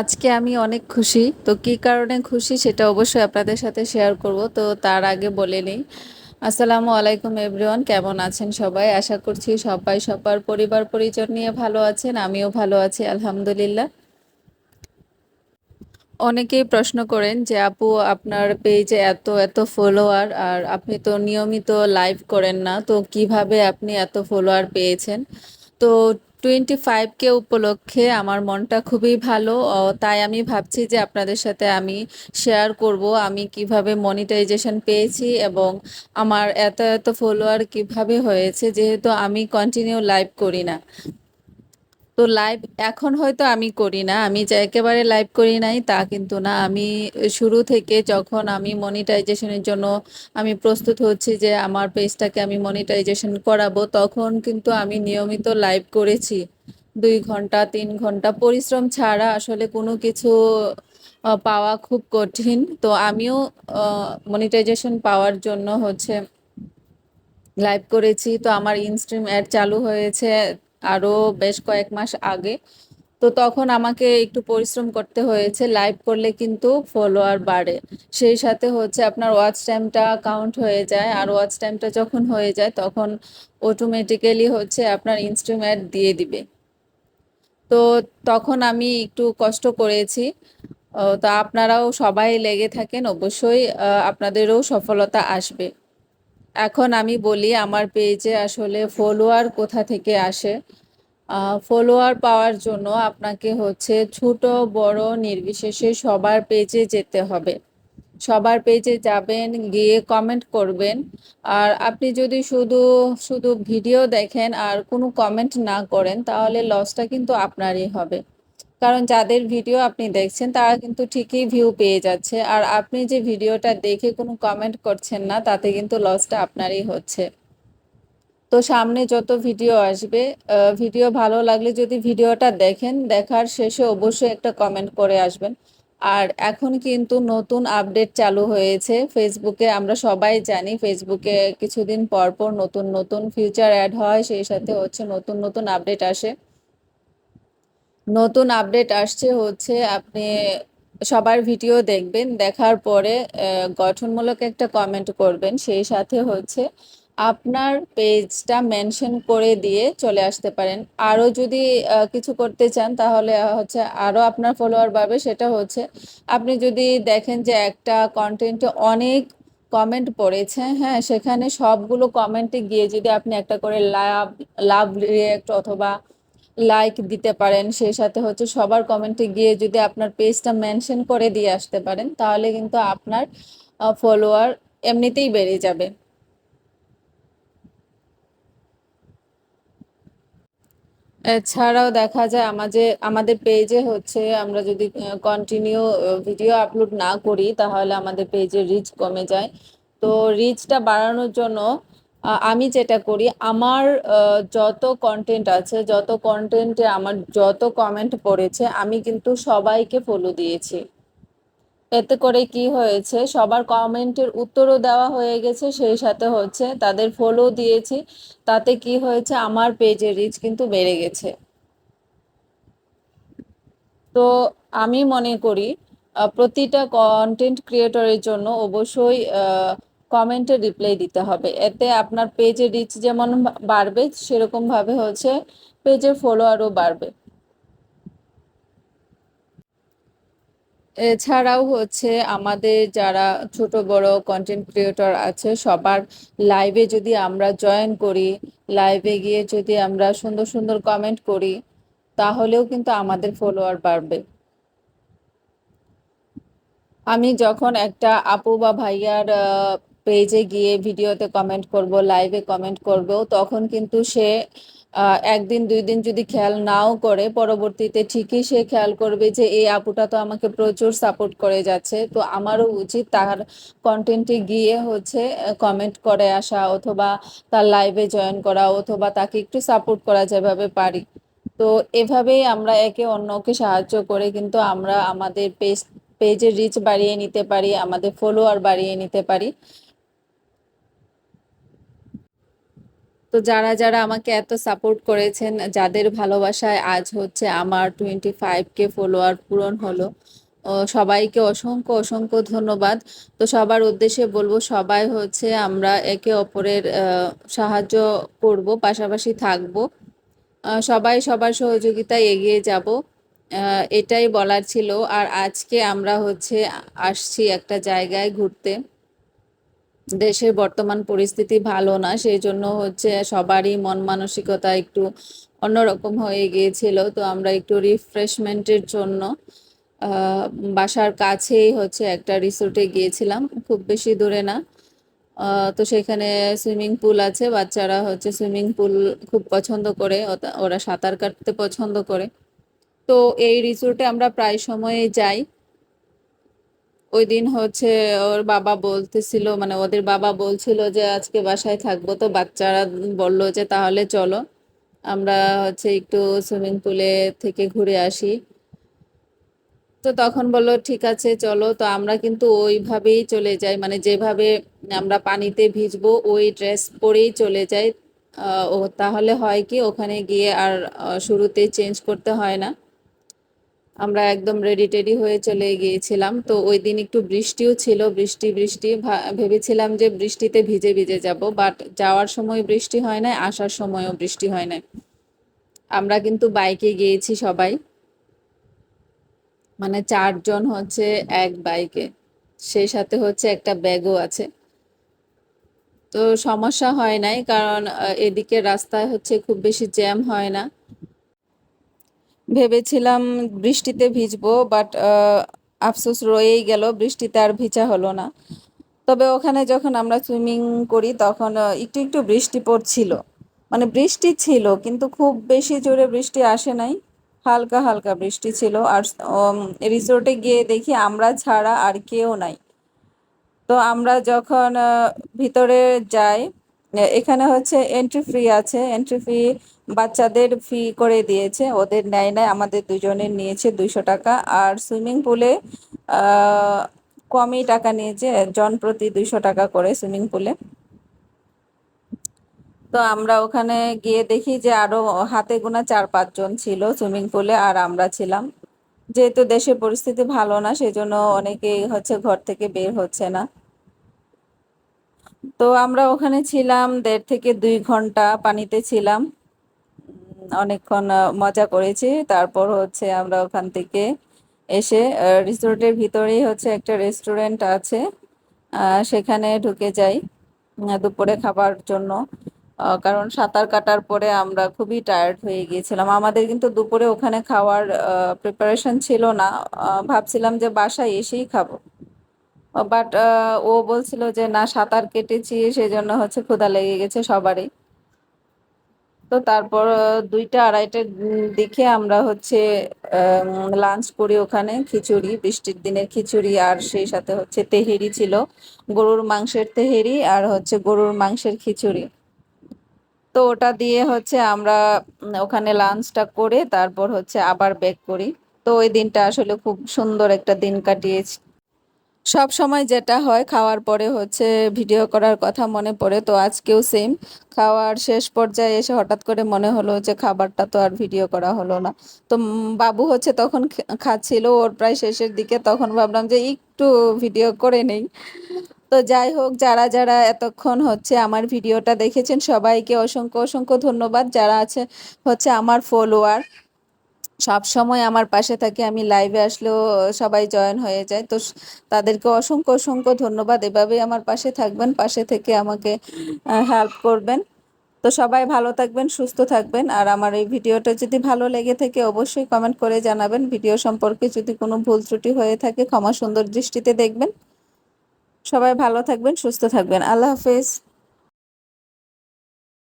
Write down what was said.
আজকে আমি অনেক খুশি। তো কী কারণে খুশি সেটা অবশ্যই আপনাদের সাথে শেয়ার করব। তো তার আগে বলে নিই। আসসালামু আলাইকুম এভরিওয়ান কেমন আছেন সবাই? আশা করছি সবাই, সবার পরিবার, পরিজন নিয়ে ভালো আছেন, আমিও ভালো আছি, আলহামদুলিল্লাহ। অনেকেই প্রশ্ন করেন যে, আপু, আপনার পেজে এত এত ফলোয়ার আর আপনি তো নিয়মিত লাইভ করেন না, তো কীভাবে আপনি এত ফলোয়ার পেয়েছেন? তো টোয়েন্টি ফাইভকে উপলক্ষে আমার মনটা খুবই ভালো। তাই আমি ভাবছি যে আপনাদের সাথে আমি শেয়ার করব। আমি কীভাবে মনিটাইজেশন পেয়েছি এবং আমার এত এত ফলোয়ার কীভাবে হয়েছে, যেহেতু আমি কন্টিনিউ লাইভ করি না। তো লাইভ এখন হয়তো আমি করি না। আমি যে একেবারে লাইভ করি নাই, তা কিন্তু না। আমি শুরু থেকে যখন আমি মনিটাইজেশনের জন্য আমি প্রস্তুত হচ্ছি যে আমার পেজটাকে আমি মনিটাইজেশন করাবো, তখন কিন্তু আমি নিয়মিত লাইভ করেছি। দুই ঘণ্টা, তিন ঘণ্টা পরিশ্রম ছাড়া আসলে কোনো কিছু পাওয়া খুব কঠিন। তো আমিও মনিটাইজেশন পাওয়ার জন্য হচ্ছে লাইভ করেছি। তো আমার ইনস্ট্রিম অ্যাড চালু হয়েছে। আরও বেশ কয়েক মাস আগে। তো তখন আমাকে একটু পরিশ্রম করতে হয়েছে লাইভ করলে কিন্তু ফলোয়ার বাড়ে। সেই সাথে হচ্ছে আপনার ওয়াচ টাইমটা কাউন্ট হয়ে যায়, আর ওয়াচ টাইমটা যখন হয়ে যায় তখন অটোমেটিক্যালি হচ্ছে আপনার ইনস্ট্রিম অ্যাড দিয়ে দিবে। তো তখন আমি একটু কষ্ট করেছি। তো আপনারাও সবাই লেগে থাকেন, অবশ্যই আপনাদেরও সফলতা আসবে। এখন আমি বলি আমার পেজে আসলে ফলোয়ার কোথা থেকে আসে? ফলোয়ার পাওয়ার জন্য আপনাকে হচ্ছে ছোট, বড়, নির্বিশেষে সবার পেজে যেতে হবে। সবার পেজে যাবেন, গিয়ে কমেন্ট করবেন। আর আপনি যদি শুধু শুধু ভিডিও দেখেন আর কোনো কমেন্ট না করেন, তাহলে লসটা কিন্তু আপনারই হবে। কারণ যাদের ভিডিও আপনি দেখছেন, তারা কিন্তু ঠিকই ভিউ পেয়ে যাচ্ছে। আর আপনি যে ভিডিওটা দেখে কোনো কমেন্ট করছেন না, তাতে কিন্তু লসটা আপনারই হচ্ছে। তো সামনে যত ভিডিও আসবে ভিডিও ভালো লাগলে যদি ভিডিওটা দেখেন, দেখার শেষে অবশ্যই একটা কমেন্ট করে আসবেন। আর এখন কিন্তু নতুন আপডেট চালু হয়েছে। ফেসবুকে আমরা সবাই জানি ফেসবুকে কিছুদিন পর পর নতুন নতুন ফিউচার অ্যাড হয়, সেই সাথে হচ্ছে নতুন নতুন আপডেট আসে। নতুন আপডেট আসছে হচ্ছে আপনি সবার ভিডিও দেখবেন, দেখার পরে গঠনমূলক একটা কমেন্ট করবেন, সেই সাথে হচ্ছে আপনার পেজটা মেনশন করে দিয়ে চলে আসতে পারেন। আরও যদি কিছু করতে চান তাহলে হচ্ছে আরও আপনার ফলোয়ার বাড়বে, সেটা হচ্ছে আপনি যদি দেখেন যে একটা কন্টেন্টে অনেক কমেন্ট পড়েছে হ্যাঁ সেখানে সবগুলো কমেন্টে গিয়ে যদি আপনি একটা করে লাভ লাভ রিয়েক্ট অথবা লাইক দিতে পারেন, সেই সাথে হচ্ছে সবার কমেন্টে গিয়ে যদি আপনার পেজটা মেনশন করে দিয়ে আসতে পারেন, তাহলে কিন্তু আপনার ফলোয়ার এমনিতেই বেড়ে যাবে। এছাড়াও দেখা যায় আমাদের আমাদের পেজে হচ্ছে আমরা যদি কন্টিনিউ ভিডিও আপলোড না করি, তাহলে আমাদের পেজের রিচ কমে যায়। তো রিচটা বাড়ানোর জন্য আমি যেটা করি, আমার যত কন্টেন্ট আছে, যত কন্টেন্টে আমার যত কমেন্ট পড়েছে, আমি কিন্তু সবাইকে ফলো দিয়েছি। এতে করে কি হয়েছে, সবার কমেন্টের উত্তরও দেওয়া হয়ে গেছে, সেই সাথে হচ্ছে তাদের ফলো দিয়েছি, তাতে কি হয়েছে, আমার পেজের রিচ কিন্তু বেড়ে গেছে। তো আমি মনে করি প্রতিটা কন্টেন্ট ক্রিয়েটরের জন্য অবশ্যই কমেন্টে রিপ্লাই দিতে হবে। এতে আপনার পেজের রিচ যেমন বাড়বে সেরকম ভাবে হচ্ছে পেজের ফলোয়ারও বাড়বে। এছাড়াও হচ্ছে আমাদের যারা ছোট, বড় কন্টেন্ট ক্রিয়েটর আছে, সবার লাইভে যদি আমরা জয়েন করি লাইভে গিয়ে যদি আমরা সুন্দর সুন্দর কমেন্ট করি, তাহলেও কিন্তু আমাদের ফলোয়ার বাড়বে। আমি যখন একটা আপু বা ভাইয়ার পেজে গিয়ে ভিডিওতে কমেন্ট করব লাইভে কমেন্ট করব। তখন কিন্তু সে একদিন, দুই দিন যদি খেয়াল নাও করে, পরবর্তীতে ঠিকই সে খেয়াল করবে যে, এই আপুটা তো আমাকে প্রচুর সাপোর্ট করে যাচ্ছে। তো আমারও উচিত তার কন্টেন্টে গিয়ে হচ্ছে কমেন্ট করে আসা অথবা তার লাইভে জয়েন করা অথবা তাকে একটু সাপোর্ট করা যেভাবে পারি। তো এভাবেই আমরা একে অন্যকে সাহায্য করে কিন্তু আমরা আমাদের পেজ পেজের রিচ বাড়িয়ে নিতে পারি, আমাদের ফলোয়ার বাড়িয়ে নিতে পারি। তো যারা যারা আমাকে এত সাপোর্ট করেছেন, যাদের ভালোবাসায় আজ হচ্ছে আমার টোয়েন্টি ফাইভ কে ফলোয়ার পূরণ হলো সবাইকে অসংখ্য অসংখ্য ধন্যবাদ। তো সবার উদ্দেশ্যে বলব, সবাই হচ্ছে আমরা একে অপরের সাহায্য করব, পাশাপাশি থাকব। সবাই সবার সহযোগিতায় এগিয়ে যাব এটাই বলার ছিল। আর আজকে আমরা হচ্ছে আসছি একটা জায়গায় ঘুরতে। দেশের বর্তমান পরিস্থিতি ভালো না, সেই জন্য হচ্ছে সবারই মন মানসিকতা একটু অন্যরকম হয়ে গিয়েছিল। তো আমরা একটু রিফ্রেশমেন্টের জন্য বাসার কাছেই হচ্ছে একটা রিসোর্টে গিয়েছিলাম, খুব বেশি দূরে না। তো সেখানে সুইমিং পুল আছে, বাচ্চারা হচ্ছে সুইমিং পুল খুব পছন্দ করে ওরা সাঁতার কাটতে পছন্দ করে। তো এই রিসোর্টে আমরা প্রায় সময়ই যাই। ওই দিন হচ্ছে ওর বাবা বলতেছিল মানে ওদের বাবা বলছিল যে, আজকে বাসায় থাকব। তো বাচ্চারা বলল যে, তাহলে চলো, আমরা হচ্ছে একটু সুইমিং পুলে থেকে ঘুরে আসি। তো তখন বলল, ঠিক আছে, চলো। তো আমরা কিন্তু ওইভাবেই চলে যাই মানে যেভাবে আমরা পানিতে ভিজবো, ওই ড্রেস পরেই চলে যাই। ও তাহলে হয় কি, ওখানে গিয়ে আর শুরুতেই চেঞ্জ করতে হয় না। আমরা একদম রেডি টেডি হয়ে চলে গিয়েছিলাম। তো ওই দিন একটু বৃষ্টিও ছিল, বৃষ্টি বৃষ্টি। ভেবেছিলাম যে বৃষ্টিতে ভিজে ভিজে যাব বাট যাওয়ার সময় বৃষ্টি হয় না আসার সময়ও বৃষ্টি হয় না আমরা কিন্তু বাইকে গিয়েছি সবাই। মানে চারজন হচ্ছে এক বাইকে সেই সাথে হচ্ছে একটা ব্যাগও আছে। তো সমস্যা হয় নাই, কারণ এদিকে রাস্তায় হচ্ছে খুব বেশি জ্যাম হয় না। ভেবেছিলাম বৃষ্টিতে ভিজবো বাট আফসোস রয়েই গেল, বৃষ্টিতে আর ভিজা হলো না। তবে ওখানে যখন আমরা সুইমিং করি, তখন একটু একটু বৃষ্টি পড়ছিল। মানে বৃষ্টি ছিল, কিন্তু খুব বেশি জোরে বৃষ্টি আসে নাই। হালকা হালকা বৃষ্টি ছিল, আর রিসোর্টে গিয়ে দেখি আমরা ছাড়া আর কেউ নাই। তো আমরা যখন ভিতরে যাই, এখানে হচ্ছে এন্ট্রি ফ্রি আছে। এন্ট্রি ফি বাচ্চাদের ফি করে দিয়েছে। ওদের নেয় নেয় আমাদের দুজনের নিয়েছে দুইশো টাকা। আর সুইমিং পুলে কমই টাকা নিয়েছে। জন প্রতি দুইশো টাকা করে সুইমিং পুলে তো আমরা ওখানে গিয়ে দেখি যে আরও হাতে গোনা চার পাঁচজন ছিল সুইমিং পুলে আর আমরা ছিলাম। যেহেতু দেশের পরিস্থিতি ভালো না, সেজন্য অনেকেই হচ্ছে ঘর থেকে বের হচ্ছে না। তো আমরা ওখানে ছিলাম, দেড় থেকে দুই ঘণ্টা পানিতে ছিলাম। অনেকক্ষণ মজা করেছি। তারপর হচ্ছে আমরা ওখান থেকে এসে রিসোর্টের ভিতরেই হচ্ছে একটা রেস্টুরেন্ট আছে। সেখানে ঢুকে যাই দুপুরে খাবার জন্য। কারণ সাঁতার কাটার পরে আমরা খুবই টায়ার্ড হয়ে গিয়েছিলাম। আমাদের কিন্তু দুপুরে ওখানে খাওয়ার প্রিপারেশন ছিল না। ভাবছিলাম যে বাসায় এসেই খাব। বাট ও বলছিল যে, না, সাঁতার কেটেছি, সেজন্য হচ্ছে ক্ষুধা লেগে গেছে সবারই। তো তারপর দুইটা আড়াইটার দিকে আমরা হচ্ছে লাঞ্চ করি ওখানে, খিচুড়ি, বৃষ্টির দিনের খিচুড়ি, আর সেই সাথে হচ্ছে তেহেরি ছিল। গরুর মাংসের তেহেরি আর হচ্ছে গরুর মাংসের খিচুড়ি। তো ওটা দিয়ে হচ্ছে আমরা ওখানে লাঞ্চটা করে তারপর হচ্ছে আবার ব্যাক করি। তো ওই দিনটা আসলে খুব সুন্দর একটা দিন কাটিয়েছি। সব সময় যেটা হয়, খাওয়ার পরে হচ্ছে ভিডিও করার কথা মনে পড়ে, তো আজকেও সেম খাওয়ার শেষ পর্যায়ে এসে হঠাৎ করে মনে হলো যে খাবারটা তো আর ভিডিও করা হলো না। তো বাবু হচ্ছে তখন খাচ্ছিল ওর প্রায় শেষের দিকে, তখন ভাবলাম যে একটু ভিডিও করে নেই। তো যাই হোক, যারা যারা এতক্ষণ হচ্ছে আমার ভিডিওটা দেখেছেন, সবাইকে অসংখ্য অসংখ্য ধন্যবাদ। যারা আছে হচ্ছে আমার ফলোয়ার সব সময় আমার পাশে থাকে, আমি লাইভে আসলেও সবাই জয়েন হয়ে যায়। তো তাদেরকে অসংখ্য অসংখ্য ধন্যবাদ। এভাবেই আমার পাশে থাকবেন, পাশে থেকে আমাকে হেল্প করবেন। তো সবাই ভালো থাকবেন, সুস্থ থাকবেন। আর আমার এই ভিডিওটা যদি ভালো লেগে থাকে, অবশ্যই কমেন্ট করে জানাবেন। ভিডিও সম্পর্কে যদি কোনো ভুল ত্রুটি হয়ে থাকে, ক্ষমা সুন্দর দৃষ্টিতে দেখবেন। সবাই ভালো থাকবেন, সুস্থ থাকবেন। আল্লাহ হাফেজ।